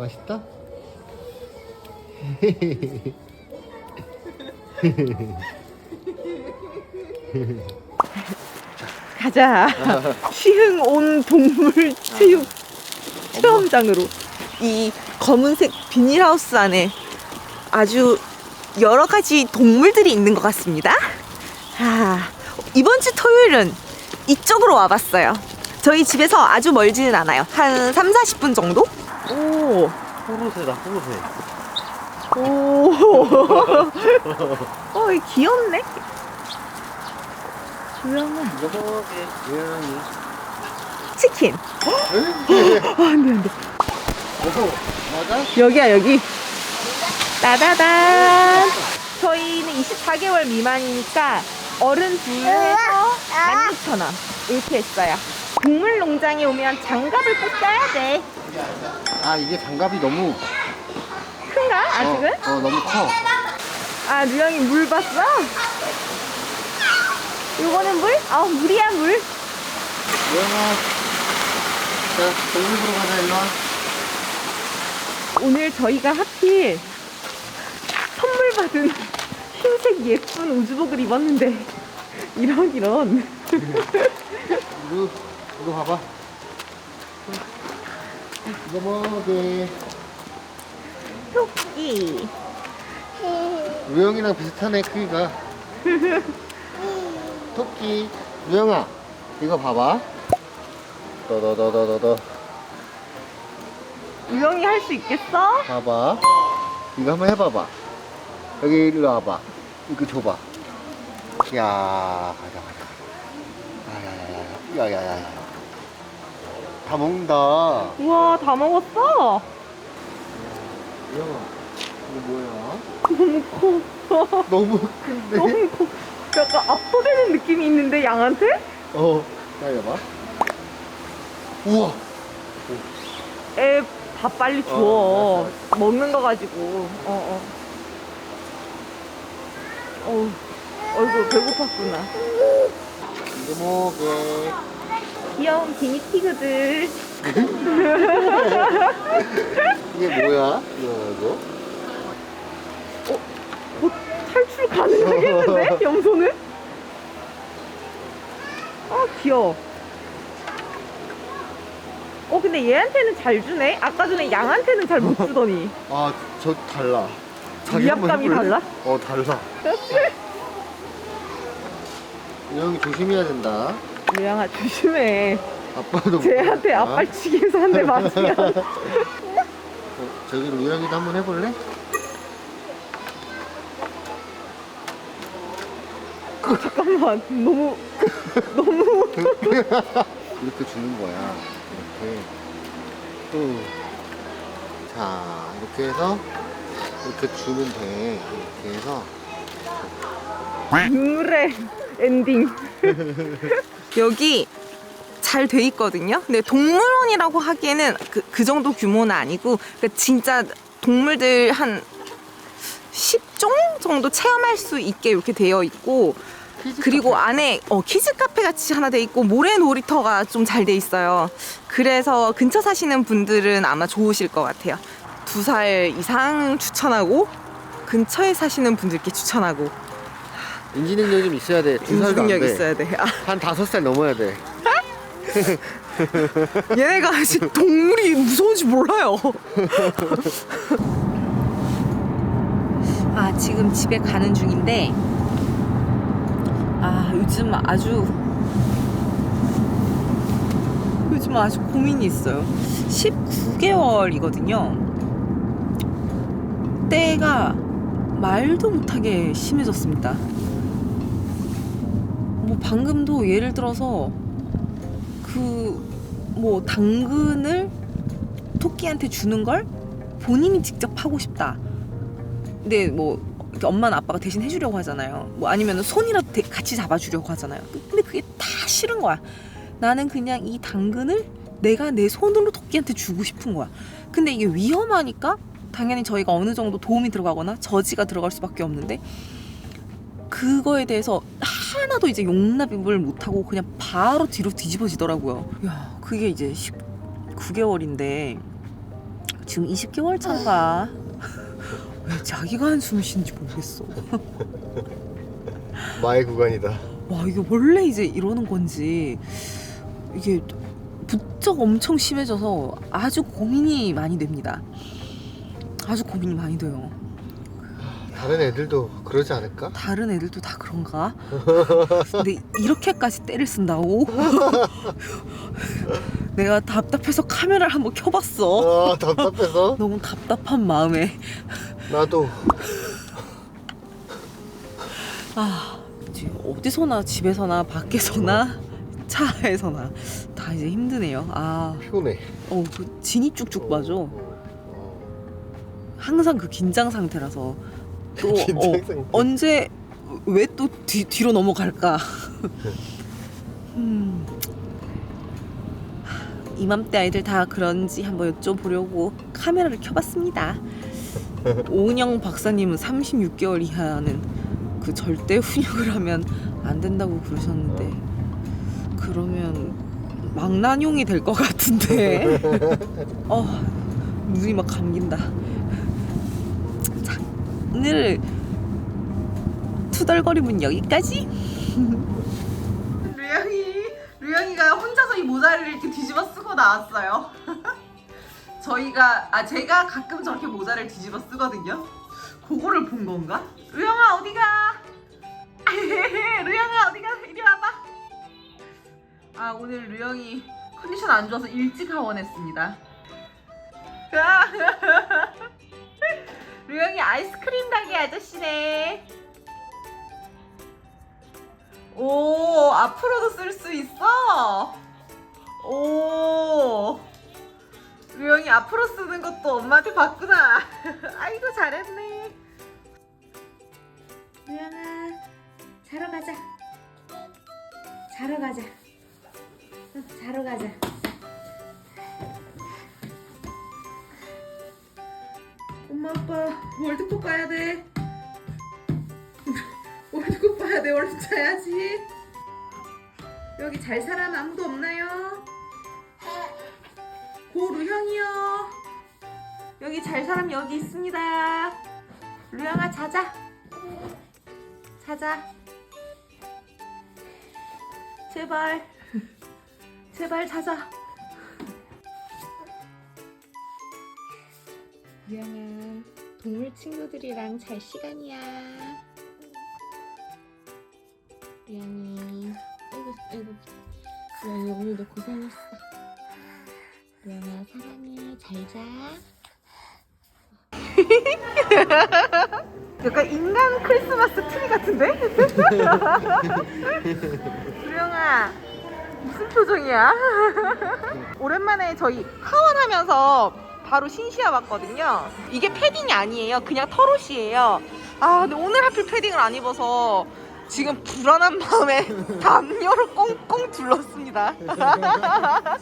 맛있다? 가자. 시흥 온 동물 체육 체험장으로. 이 검은색 비닐하우스 안에 아주 여러 가지 동물들이 있는 것 같습니다. 아, 이번 주 토요일은 이쪽으로 와봤어요. 저희 집에서 아주 멀지는 않아요. 한 3, 40분 정도? 오, 호루새다 호루새 오. 어, 이 귀엽네. 조용한 이거 먹게 고양이 치킨. 아, 안 돼, 안 돼. 오 맞아? 여기야 여기 따다단 저희는 24개월 미만이니까 어른 둘에서 16,000원 이렇게 했어요 동물농장에 오면 장갑을 꼭 껴야 돼 아 이게 장갑이 너무 큰가 아직은? 어, 어 너무 커아 류영이 물 봤어? 이거는 물? 아 물이야 물 고양아 자 동물 보러 가자 일로 와 오늘 저희가 하필 선물 받은 흰색 예쁜 우주복을 입었는데 이런 이런 이거 이거 봐봐 이거 먹게 토끼. 우영이랑 비슷하네 크기가. 토끼. 우영아 이거 봐봐. 더더더더더더. 우영이 할 수 있겠어? 봐봐. 이거 한번 해봐봐. 여기 일로 와봐. 이거 줘봐. 야 가자 가자 야야야야 야야야야 다 먹는다. 우와 다 먹었어? 우영아 이거 뭐야? 너무 커. 너무 큰데? 너무 커. 약간 압도되는 느낌이 있는데 양한테? 어 기다려봐. 우와! 애 밥 빨리 줘 어, 먹는 거 가지고. 어 어. 어. 어이구 배고팠구나. 이거 먹게 귀여운 기니피그들. 이게 뭐야? 이거 곧 탈출 가능하겠는데? 염소는? 아 귀여워. 어 근데 얘한테는 잘 주네. 아까 전에 양한테는 잘 못 주더니. 아 저 달라. 자기 한번 위압감이 해볼래? 달라? 어 달라. 우영이 조심해야 된다 유양아 조심해 아빠도 쟤한테 무섭다. 앞발치기 해서 한 대 맞으면 어, 저기 우영이도 한번 해볼래? 잠깐만 너무 너무 이렇게 주는 거야 이렇게 응. 자 이렇게 해서 이렇게 주면 돼 이렇게 해서 눈물의 엔딩 여기 잘 돼 있거든요 근데 동물원이라고 하기에는 그, 그 정도 규모는 아니고 그 진짜 동물들 한 10종 정도 체험할 수 있게 이렇게 되어 있고 그리고. 안에 어, 키즈 카페 같이 하나 돼 있고 모래 놀이터가 좀 잘 돼 있어요. 그래서 근처 사시는 분들은 아마 좋으실 것 같아요. 두 살 이상 추천하고 근처에 사시는 분들께 추천하고 인지 능력 좀 있어야 돼 두 살도 인지능력 안돼 있어야 돼. 아, 한 다섯 살 넘어야 돼 얘네가 아직 동물이 무서운지 몰라요. 아 지금 집에 가는 중인데 아 요즘 아주 요즘 아주 고민이 있어요. 19개월이거든요. 때가 말도 못하게 심해졌습니다. 뭐 방금도 예를 들어서 그 뭐 당근을 토끼한테 주는 걸 본인이 직접 하고 싶다. 근데 뭐 엄마나 아빠가 대신 해주려고 하잖아요. 뭐 아니면 손이라도 대- 같이 잡아주려고 하잖아요. 근데 그게 다 싫은 거야. 나는 그냥 이 당근을 내가 내 손으로 토끼한테 주고 싶은 거야. 근데 이게 위험하니까 당연히 저희가 어느 정도 도움이 들어가거나 저지가 들어갈 수밖에 없는데 그거에 대해서 하나도 이제 용납을 못하고 그냥 바로 뒤로 뒤집어지더라고요. 야, 그게 이제 19개월인데 지금 20개월 차인가? 왜 자기가 한숨 쉬는지 모르겠어. 마의 구간이다. 와 이게 원래 이제 이러는 건지 이게 부쩍 엄청 심해져서 아주 고민이 많이 됩니다. 아주 고민이 많이 돼요. 다른 애들도 그러지 않을까? 다른 애들도 다 그런가? 근데 이렇게까지 때를 쓴다고? 내가 답답해서 카메라를 한번 켜봤어. 아 답답해서 너무 답답한 마음에 나도 아 지금 어디서나 집에서나 밖에서나 차에서나 다 이제 힘드네요. 아, 피곤해. 어, 그 진이 쭉쭉 빠져. 어, 항상 그 긴장 상태라서 또 긴장 어. 언제 왜 또 뒤로 넘어갈까? 음. 이맘때 아이들 다 그런지 한번 여쭤보려고 카메라를 켜봤습니다. 오은영 박사님은 36개월 이하는 그 절대 훈육을 하면 안 된다고 그러셨는데 그러면 망나뇽이 될 것 같은데 어 눈이 막 감긴다. 자 오늘 투덜거림은 여기까지. 류영이 류영이가 혼자서 이 모자를 이렇게 뒤집어 쓰고 나왔어요. 저희가 아 제가 가끔 저렇게 모자를 뒤집어 쓰거든요. 그거를 본 건가? 류영아 어디가? 류영아 어디가? 이리 와봐. 아 오늘 류영이 컨디션 안 좋아서 일찍 하원했습니다. 류영이 아이스크림 가게 아저씨네. 오 앞으로도 쓸 수 있어. 오. 류영이 앞으로 쓰는 것도 엄마한테 봤구나. 아이고 잘했네. 루영아 자러 가자 자러 가자 응, 자러 가자 월드컵 가야 돼. 월드컵 봐야 돼. 얼른 자야지. 여기 잘 사람 아무도 없나요? 고루형이요. 여기 잘 사람 여기 있습니다. 루영아 자자. 자자. 제발. 제발 자자. 루영아 동물 친구들이랑 잘 시간이야. 루영이 아이고 아이고. 루영이 오늘도 고생했어. 루영아 사랑해. 잘 자. 약간 인간 크리스마스 트리 같은데? 수영아 무슨 표정이야? 오랜만에 저희 하원하면서 바로 신시아 왔거든요. 이게 패딩이 아니에요. 그냥 털옷이에요. 아 근데 오늘 하필 패딩을 안 입어서 지금 불안한 마음에 담요를 꽁꽁 둘렀습니다.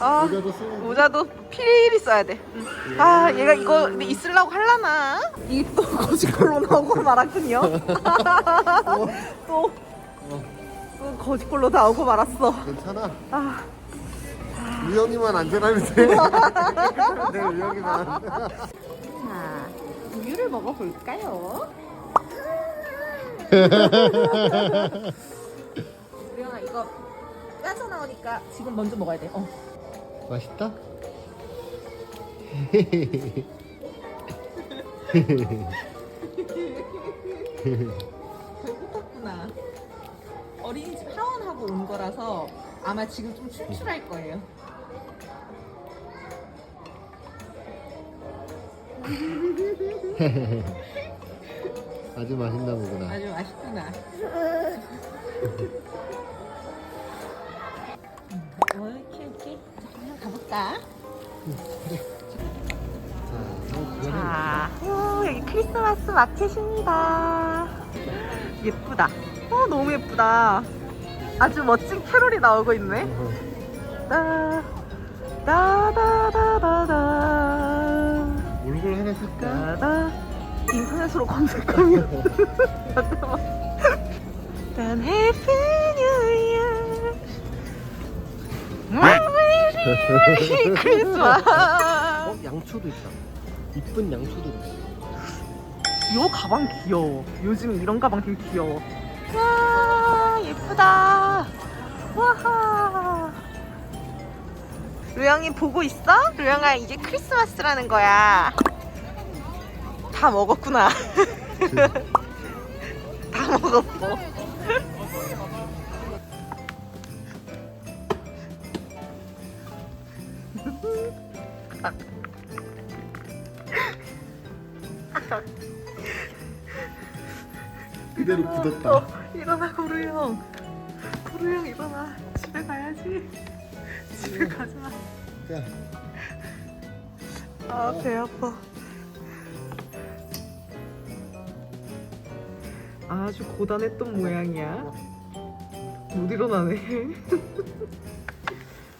아, 모자도 쓰는 모자도 필히 써야 돼. 응. 아, 얘가 이거 근데 있으려고 할라나? 이 또 거짓걸로 나오고 말았군요. 또, 또 거짓걸로 나오고 말았어. 괜찮아. 아, 유영이만 안전하면 돼. 네, 유영이만. 자, 우유를 먹어볼까요? 우영아, 이거 까져 나오니까 지금 먼저 먹어야 돼. 어. 맛있다? 배고팠구나. 어린이집 하원하고 온 거라서 아마 지금 좀 출출할 거예요. 아주 맛있나 보구나. 아주 맛있구나. 어, 이렇게 이렇게 그냥 가볼까? 자, 자, 오, 여기 크리스마스 마켓입니다. 예쁘다. 어, 너무 예쁘다. 아주 멋진 캐롤이 나오고 있네. 따, 따다다다다. 얼굴 하나 살까? 따다. 인터넷으로 검색하면. 난 해피 뉴 이어. 메리 크리스마스. 어, 양초도 있다. 이쁜 양초도 있어. 요 가방 귀여워. 요즘 이런 가방 되게 귀여워. 와 예쁘다. 와하. 루영이 보고 있어? 루영아 이제 크리스마스라는 거야. 다 먹었구나. 다 먹었어. 그대로 굳었다. 일어나 고루 형. 고루 형 일어나. 집에 가야지. 집에 가자. 야, 아 배 아파. 아주 고단했던 모양이야. 못 일어나네.